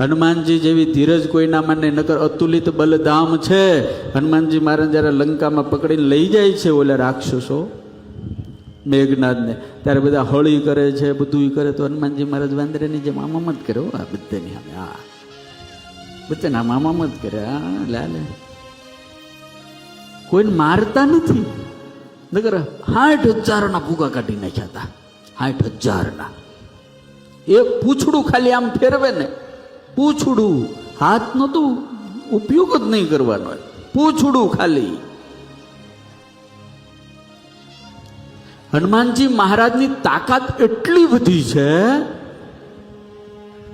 હનુમાનજી જેવી ધીરજ કોઈના મને, નકર અતુલિત બલધામ છે. હનુમાનજી મહારાજ જ્યારે લંકામાં પકડીને લઈ જાય છે, ઓલા રાક્ષસો મેઘનાથને ત્યારે બધા હળી કરે છે બધું કરે. તો હનુમાનજી મહારાજ વાંદરેની જેમ આમ આમ જ કરે આ બધાની સામે હા બધાને આમ આમ જ કરે હા લાલે. કોઈને મારતા નથી. નકર સાઠ હજારના ભૂગા કાઢી નાખ્યા હતા. સાઠ હજારના એક પૂછડું ખાલી આમ ફેરવે ને પૂછડું હાથ નતું ઉપયોગ જ નહીં કરવાનો. પૂછડું ખાલી. હનુમાનજી મહારાજની તાકાત એટલી બધી છે.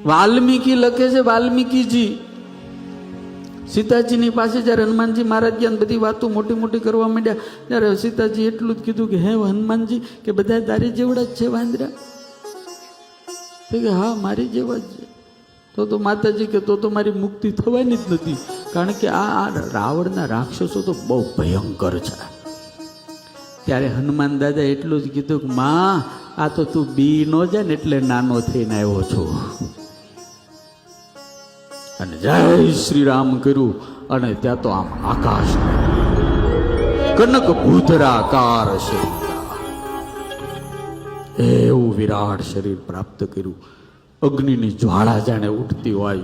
વાલ્મીકી લખે છે, વાલ્મીકીજી. સીતાજીની પાસે જ્યારે હનુમાનજી મહારાજ ગયા બધી વાતો મોટી મોટી કરવા માંડ્યા, ત્યારે સીતાજી એટલું જ કીધું કે, હે હનુમાનજી, કે બધા તારી જેવડા જ છે વાંદરા? કે, હા, મારી જેવા જ છે. તો તો માતાજી કે તો તો મારી મુક્તિ થવાની જ નથી. કારણ કે આ રાવણના રાક્ષસો તો બહુ ભયંકર છે. ત્યારે હનુમાન દાદા એટલું જ કીધું કે, માં, આ તો તું બી નો જાય ને એટલે નાનો થઈને આવ્યો છો. અને જય શ્રી રામ કર્યું અને ત્યાં તો આમ આકાશ કનક ભૂતરાકાર શરીર એવું વિરાટ શરીર પ્રાપ્ત કર્યું. અગ્નિની જ્વાળા જાણે ઉઠતી હોય.